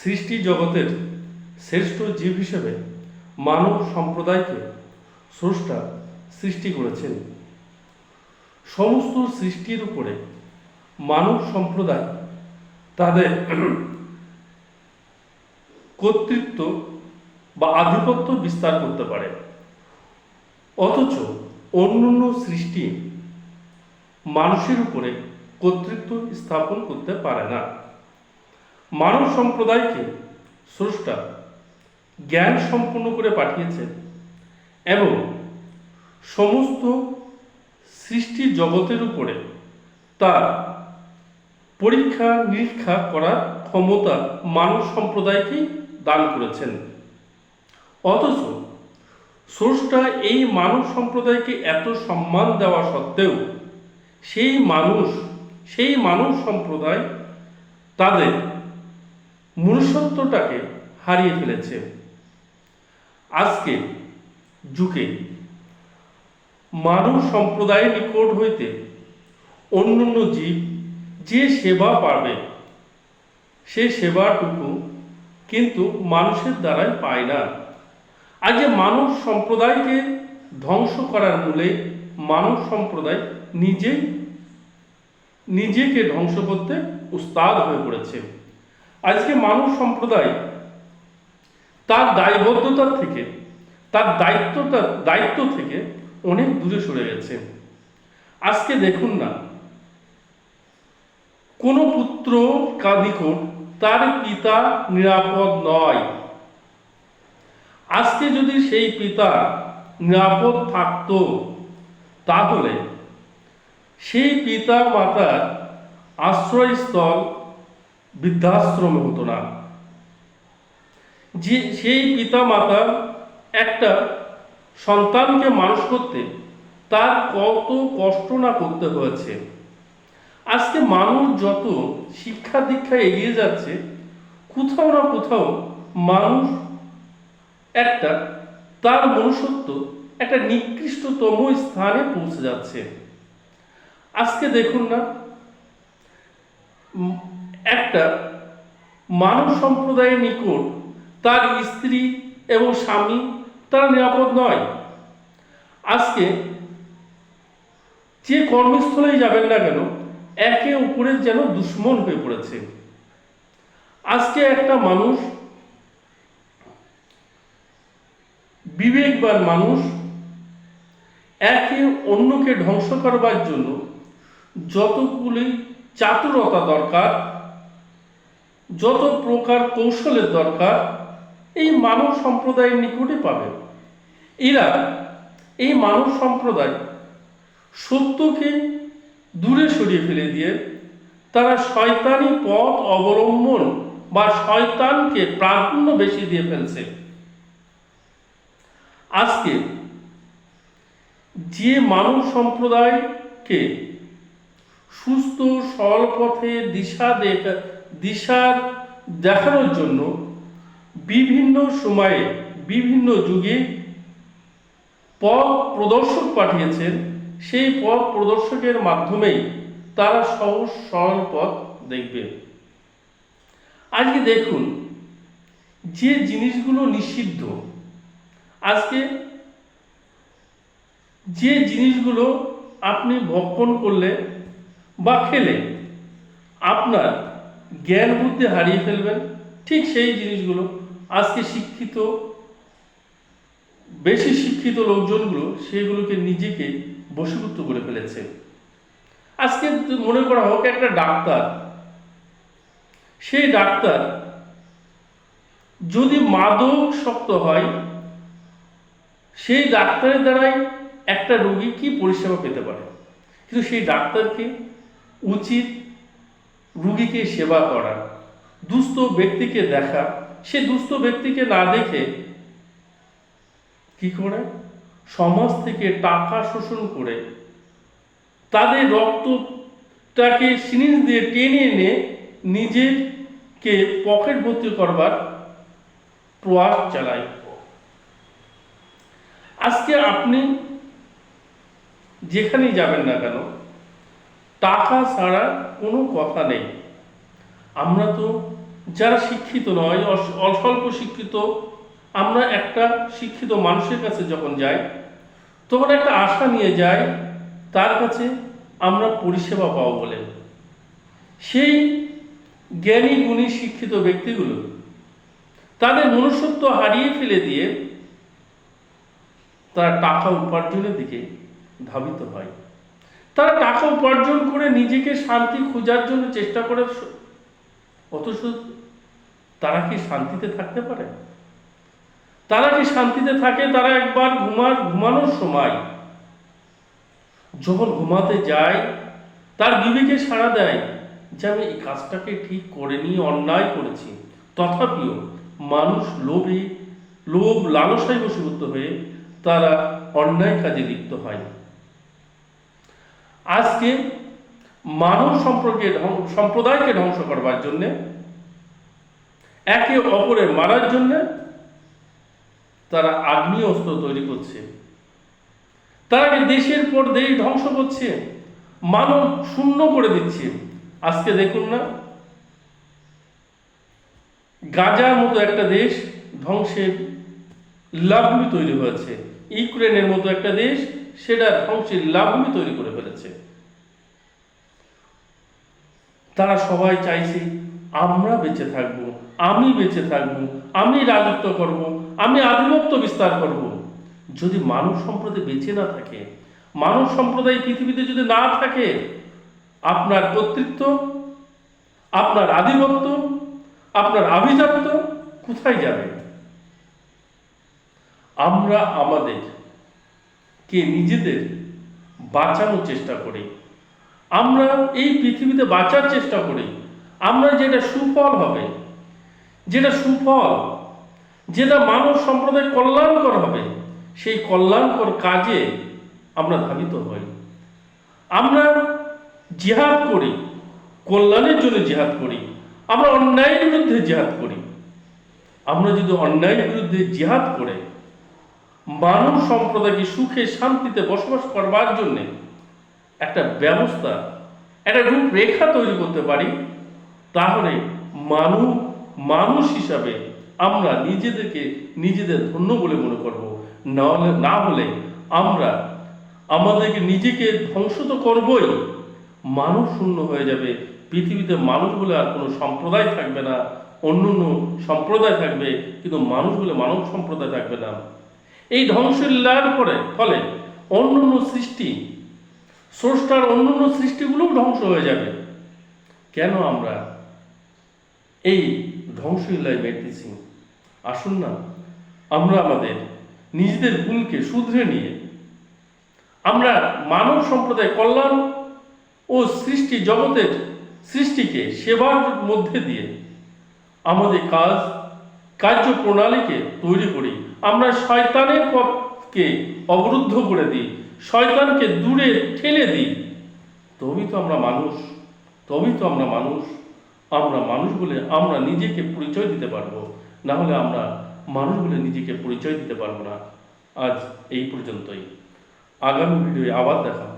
সৃষ্টি জগতের শ্রেষ্ঠ জীব হিসেবে মানব সম্প্রদায়কে স্রষ্টা সৃষ্টি করেছেন। সমস্ত সৃষ্টির উপরে মানব সম্প্রদায় তাদের কর্তৃত্ব বা আধিপত্য বিস্তার করতে পারে। অথচ অন্যান্য সৃষ্টি মানুষের উপরে কর্তৃত্ব স্থাপন করতে পারে না। মানব সম্প্রদায়কে স্রষ্টা জ্ঞান সম্পন্ন করে পাঠিয়েছেন এবং সমস্ত সৃষ্টি জগতের উপরে তার পরীক্ষা নিরীক্ষা করার ক্ষমতা মানব সম্প্রদায়কেই দান করেছেন। অথচ স্রষ্টা এই মানব সম্প্রদায়কে এত সম্মান দেওয়া সত্ত্বেও সেই মানুষ, সেই মানব সম্প্রদায় তাদের মনুষ্যত্বটাকে হারিয়ে ফেলেছে। আজকে যুগে মানব সম্প্রদায়ের নিকট হইতে অন্যান্য জীব যে সেবা পাবে সে সেবাটুকু কিন্তু মানুষের দ্বারাই পায় না। আজকে মানব সম্প্রদায়কে ধ্বংস করার মূলে মানব সম্প্রদায় নিজেই নিজেকে ধ্বংস করতে উস্তাদ হয়ে পড়েছে। আজকে মানব সম্প্রদায় তার দায়বদ্ধতার থেকে, তার দায়িত্বটা, দায়িত্ব থেকে অনেক দূরে সরে গেছে। আজকে দেখুন না, কোনো পুত্র কাদিকর তার পিতা নিরাপদ নয়। আজকে যদি সেই পিতা নিরাপদ থাকতো, তাহলে সেই পিতা মাতার আশ্রয়স্থল বৃদ্ধাশ্রমে হতো না। যে, সেই পিতা মাতা একটা সন্তানকে মানুষ করতে তার কত কষ্ট না করতে হয়েছে। আজকে মানুষ যত শিক্ষা দীক্ষা এগিয়ে যাচ্ছে, কোথাও না কোথাও মানুষ একটা তার মনুষ্যত্ব একটা নিকৃষ্টতম স্থানে পৌঁছে যাচ্ছে। আজকে দেখুন না একটা মানব সম্প্রদায়ের নিকট তার স্ত্রী এবং স্বামী তারা নিরাপদ নয়। আজকে যে কর্মস্থলেই যাবেন না কেন, একে অপরের যেন দুশ্মন হয়ে পড়েছে। আজকে একটা মানুষ, বিবেকবান মানুষ, একে অন্যকে ধ্বংস করবার জন্য যতগুলি চাতুরতা দরকার যত প্রকার কৌশলের দরকার, এই মানব সম্প্রদায়ের নিকটে পাবে। এরা এই মানব সম্প্রদায় সত্যকে দূরে সরিয়ে ফেলে দিয়ে তারা শয়তানি পথ অবলম্বন বা শয়তানকে প্রাধান্য বেশি দিয়ে ফেলছে। আজকে যে মানব সম্প্রদায়কে সুস্থ, সরল পথে দিশা দিশার দেখানোর জন্য বিভিন্ন সময়ে, বিভিন্ন যুগে পথ প্রদর্শক পাঠিয়েছেন। সেই পথ প্রদর্শকের মাধ্যমেই তারা সহজ, সরল পথ দেখবে। আজকে দেখুন, যে জিনিসগুলো নিষিদ্ধ, আজকে যে জিনিসগুলো আপনি ভক্ষণ করলে বা খেলে, আপনার জ্ঞান বুদ্ধি হারিয়ে ফেলবেন। ঠিক সেই জিনিসগুলো। আজকে শিক্ষিত, বেশি শিক্ষিত লোকজনগুলো সেগুলোকে নিজেকে বশীভূত করে ফেলেছে। আজকে মনে করা হোক, একটা ডাক্তার, সেই ডাক্তার যদি মাদক শক্ত হয়, সেই ডাক্তারের দ্বারাই একটা রোগী কি পরিষেবা পেতে পারে? কিন্তু সেই ডাক্তারকে উচিত রুগীকে সেবা করা, দুস্থ ব্যক্তিকে দেখা, সে দুস্থ ব্যক্তিকে না দেখে কি করে? সমাজ থেকে টাকা শোষণ করে তাদের রক্তটাকে সিরিঞ্জ দিয়ে টেনে এনে নিজেকে পকেট ভর্তি করবার প্রয়াস চালায়। আজকে আপনি যেখানেই যাবেন না কেন টাকা ছাড়া কোনো কথা নেই। আমরা তো যারা শিক্ষিত নয়, অস- অস্বল্প শিক্ষিত, আমরা একটা শিক্ষিত মানুষের কাছে যখন যাই, তখন একটা আশা নিয়ে যাই, তার কাছে আমরা পরিষেবা পাবো বলে। সেই জ্ঞানী, গুণী, শিক্ষিত ব্যক্তিগুলো, তাদের মনুষ্যত্ব হারিয়ে ফেলে দিয়ে তারা টাকা উপার্জনের দিকে ধাবিত হয়। তারা টাকা উপার্জন নিজেকে শান্তি খোঁজার জন্য চেষ্টা করে অথচ তারা কি শান্তিতে থাকতে পারে? তারা কি শান্তিতে থাকে? তারা একবার ঘুমার ঘুমানোর সময় যখন ঘুমাতে যায়, তার বিবেকে সাড়া দেয় যে আমি এই কাজটাকে ঠিক করে নিয়ে অন্যায় করেছি। তথাপিও মানুষ লোভে, লোভ লালসায় বশীভূত হয়ে তারা অন্যায় কাজে লিপ্ত হয়। আজকে মানব সম্পর্কে সম্প্রদায়কে ধ্বংস করবার জন্যে, একে অপরের মারার জন্যে তারা আগ্নেয় অস্ত্র তৈরি করছে। তারা দেশের পর দেশ ধ্বংস করছে, মানব শূন্য করে দিচ্ছে। আজকে দেখুন না, গাজার মতো একটা দেশ ধ্বংসের লাভভূমি তৈরি হয়েছে। ইউক্রেনের মতো একটা দেশ, সেটা ধ্বংসের লাভভূমি তৈরি করে ফেলেছে তারা সবাই চাইছে, আমরা বেঁচে থাকব, আমি বেঁচে থাকব, আমি রাজত্ব করব, আমি আধিপত্য বিস্তার করব। যদি মানব সম্প্রদায় বেঁচে না থাকে, মানব সম্প্রদায় পৃথিবীতে যদি না থাকে, আপনার কর্তৃত্ব, আপনার আধিপত্য, আপনার আভিজাত্য কোথায় যাবে? আমরা আমাদের কে নিজেদের বাঁচানোর চেষ্টা করি। আমরা এই পৃথিবীতে বাঁচার চেষ্টা করি। আমরা যেটা সুফল হবে, যেটা সুফল, যেটা মানব সম্প্রদায় কল্যাণকর হবে, সেই কল্যাণকর কাজে আমরা ধাবিত হই। আমরা জিহাদ করি, কল্যাণের জন্য জিহাদ করি, আমরা অন্যায়ের বিরুদ্ধে জিহাদ করি। আমরা যদি অন্যায়ের বিরুদ্ধে জিহাদ করে, মানব সম্প্রদায়কে সুখে শান্তিতে বসবাস করবার জন্য একটা ব্যবস্থা, একটা রূপরেখা তৈরি করতে পারি, তাহলে মানুষ মানুষ হিসাবে আমরা নিজেদেরকে নিজেদের ধন্য বলে মনে করব। না হলে না হলে আমরা আমাদেরকে নিজেকে ধ্বংস তো করবই। মানুষ শূন্য হয়ে যাবে। পৃথিবীতে মানুষ বলে আর কোনো সম্প্রদায় থাকবে না। অন্য অন্য সম্প্রদায় থাকবে, কিন্তু মানুষ বলে মানব সম্প্রদায় থাকবে না। এই ধ্বংসের ধ্বংসলীলার পরে, ফলে অন্য অন্য সৃষ্টি স্রষ্টার অন্য সৃষ্টিগুলোও ধ্বংস হয়ে যাবে। কেন আমরা এই ধ্বংসলীলায় মেতেছি আসুন না, আমরা আমাদের নিজেদের ভুলকে শুধরে নিয়ে, আমরা মানব সম্প্রদায় কল্যাণ ও সৃষ্টি জগতের সৃষ্টিকে সেবার মধ্যে দিয়ে আমাদের কাজ, কার্যপ্রণালীকে তৈরি করি। আমরা শয়তানের পথকে অবরুদ্ধ করে দিই। শয়তানকে দূরে ঠেলে দিই। তবেই তো আমরা মানুষ, তবেই তো আমরা মানুষ। আমরা মানুষ বলে আমরা নিজেকে পরিচয় দিতে পারব। না হলে আমরা মানুষ বলে নিজেকে পরিচয় দিতে পারব না। আজ এই পর্যন্তই। আগামী ভিডিওয়ে আবার দেখা